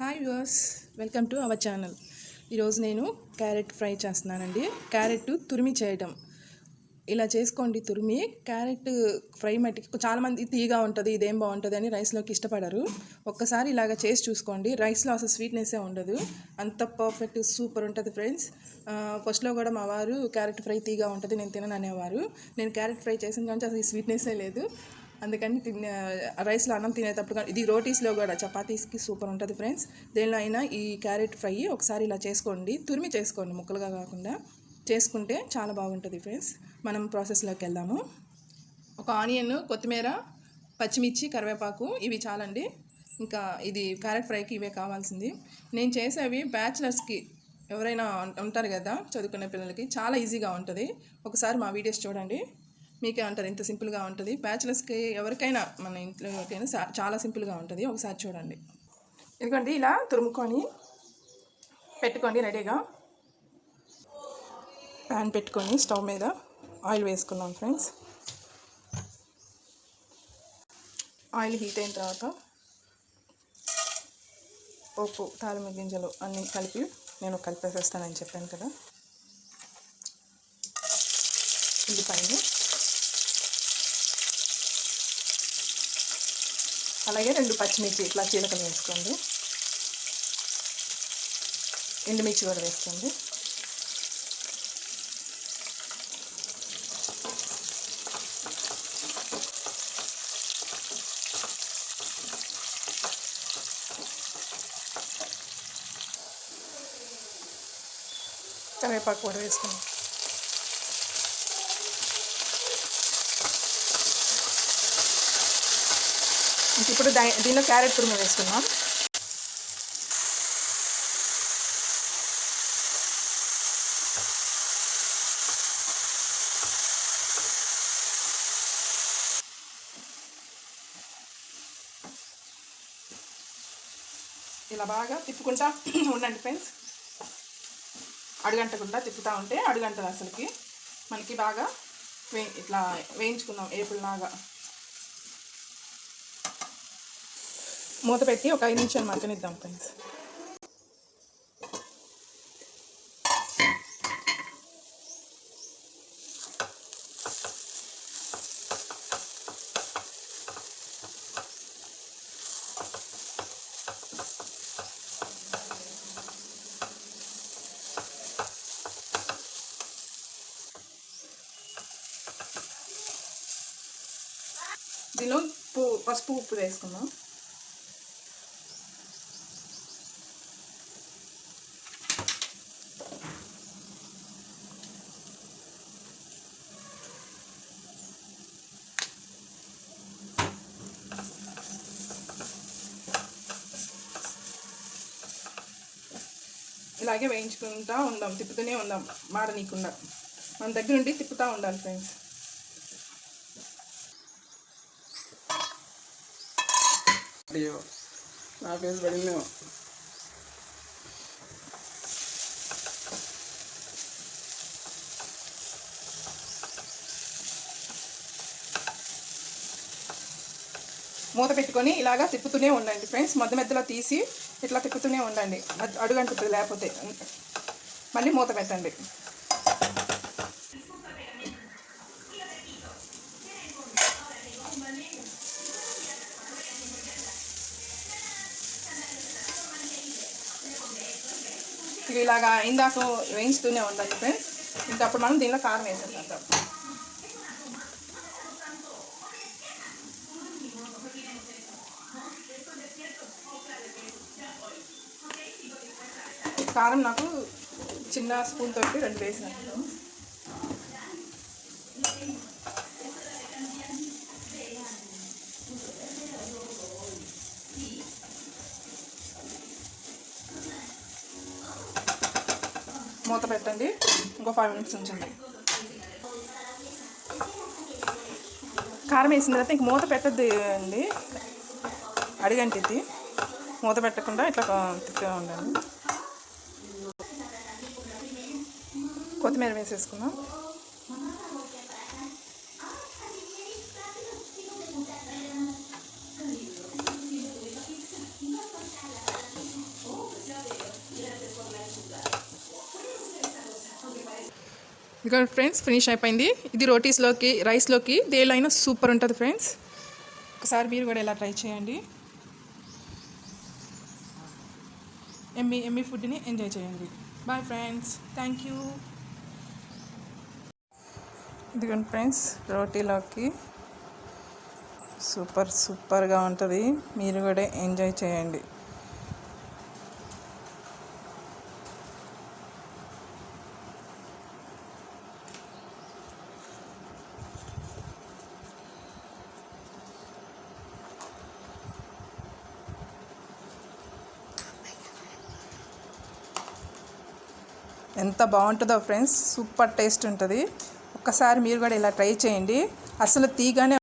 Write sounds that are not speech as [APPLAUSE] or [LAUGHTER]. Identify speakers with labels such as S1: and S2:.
S1: Hi viewers welcome to our channel ఈరోజు నేను carrot fry చేస్తున్నానండి. క్యారెట్ తురిమి చేయటం. ఇలా చేసుకోండి తురిమి. క్యారెట్ ఫ్రై మట్టికి చాలామంది తీగా ఉంటుంది ఇదేం బాగుంటుంది అని రైస్లోకి ఇష్టపడరు. ఒక్కసారి ఇలాగ చేసి చూసుకోండి. రైస్లో అసలు స్వీట్నెస్సే ఉండదు. అంత పర్ఫెక్ట్ సూపర్ ఉంటుంది ఫ్రెండ్స్ ఫస్ట్లో కూడా మా వారు క్యారెట్ ఫ్రై తీగా ఉంటుంది నేను తినను అనేవారు. నేను క్యారెట్ ఫ్రై చేసిన కానీ అసలు ఈ స్వీట్నెస్సే లేదు. అందుకని తినే రైస్లో అన్నం తినేటప్పుడు కానీ ఇది రోటీస్లో కూడా చపాతీస్కి సూపర్ ఉంటుంది ఫ్రెండ్స్. దేనిలో అయినా ఈ క్యారెట్ ఫ్రై ఒకసారి ఇలా చేసుకోండి. తురిమి చేసుకోండి ముక్కలుగా కాకుండా. చేసుకుంటే చాలా బాగుంటుంది ఫ్రెండ్స్. మనం ప్రాసెస్లోకి వెళ్దాము. ఒక ఆనియన్ కొత్తిమీర పచ్చిమిర్చి కరివేపాకు ఇవి చాలండి. ఇంకా ఇది క్యారెట్ ఫ్రైకి ఇవే కావాల్సింది. నేను చేసేవి బ్యాచిలర్స్కి ఎవరైనా ఉంటారు కదా చదువుకునే పిల్లలకి చాలా ఈజీగా ఉంటుంది. ఒకసారి మా వీడియోస్ చూడండి. మీకే అంటారు ఇంత సింపుల్గా ఉంటుంది. బ్యాచిలర్స్కి ఎవరికైనా మన ఇంట్లో ఎవరికైనా చాలా సింపుల్గా ఉంటుంది. ఒకసారి చూడండి. ఎందుకంటే ఇలా తురుముకొని పెట్టుకోండి రెడీగా. ప్యాన్ పెట్టుకొని స్టవ్ మీద ఆయిల్ వేసుకున్నాం ఫ్రెండ్స్. ఆయిల్ హీట్ అయిన తర్వాత ఉప్పు తాలింపు గింజలు అన్నీ కలిపి నేను కలిపేసేస్తానని చెప్పాను కదా. ఉల్లిపాయలు. అలాగే రెండు పచ్చిమిర్చి ఇట్లా చీలకలు వేసుకోండి. ఎండుమిర్చి కూడా వేసుకోండి. కరివేపాకు కూడా వేసుకోండి. ఇప్పుడు దీనిలో క్యారెట్ తురుము వేసుకుందాం. ఇలా బాగా తిప్పుకుంటా [CLEARS THROAT] ఉండండి ఫ్రెండ్స్. అడుగంటకుండా తిప్పుతూ ఉంటే అడుగంటది అసలుకి. మనకి బాగా వే ఇట్లా వేయించుకుందాం ఏపుల్లాగా. మూత పెట్టి ఒక ఐదు నిమిషాలు మగ్గనిద్దాం ఫ్రెండ్స్ దీనిలో పసుపు ఉప్పు వేసుకుందాం. ఇలాగే వేయించుకుంటా ఉందాం తిప్పుతూనే ఉందాం మాడనీయకుండా మన దగ్గర ఉండి తిప్పుతూ ఉండాలి ఫ్రెండ్స్
S2: అయ్యో నా ఫేస్ పడిందేమో.
S1: మూత పెట్టుకొని ఇలాగా తిప్పుతూనే ఉండండి ఫ్రెండ్స్. మధ్య మధ్యలో తీసి ఇట్లా తిప్పుతూనే ఉండండి. అడుగంటుంది లేకపోతే. మళ్ళీ మూత పెట్టండి. ఇక ఇలాగా ఇందాక వేయించుతూనే ఉండండి ఫ్రెండ్స్. ఇంకా అప్పుడు మనం దీనిలో కారం వేసేద్దాం. కారం నాకు చిన్న స్పూన్ తోటి రెండు వేసిన మూత పెట్టండి. ఇంకో ఫైవ్ మినిట్స్ ఉంచండి. కారం వేసిన తర్వాత ఇంక మూత పెట్టద్దు అండి. అడిగంటిది. మూత పెట్టకుండా ఇట్లా తిప్పుతూ ఉండండి. కొత్తిమీర వేసేసుకుందాం ఇంకా ఫ్రెండ్స్ ఫినిష్ అయిపోయింది. ఇది రోటీస్లోకి రైస్లోకి దేలైనా సూపర్ ఉంటుంది ఫ్రెండ్స్ ఒకసారి మీరు కూడా ఇలా ట్రై చేయండి. ఎమ్మీ ఎమ్మీ ఫుడ్ని ఎంజాయ్ చేయండి. బాయ్ ఫ్రెండ్స్ థ్యాంక్ యూ ఇదిగోండి ఫ్రెండ్స్ రోటీలోకి సూపర్ సూపర్గా ఉంటుంది. మీరు కూడా ఎంజాయ్ చేయండి. ఎంత బాగుంటుందో ఫ్రెండ్స్ సూపర్ టేస్ట్ ఉంటుంది. ఒక్కసారి మీరు కూడా ఇలా ట్రై చేయండి. అసలు తీగానే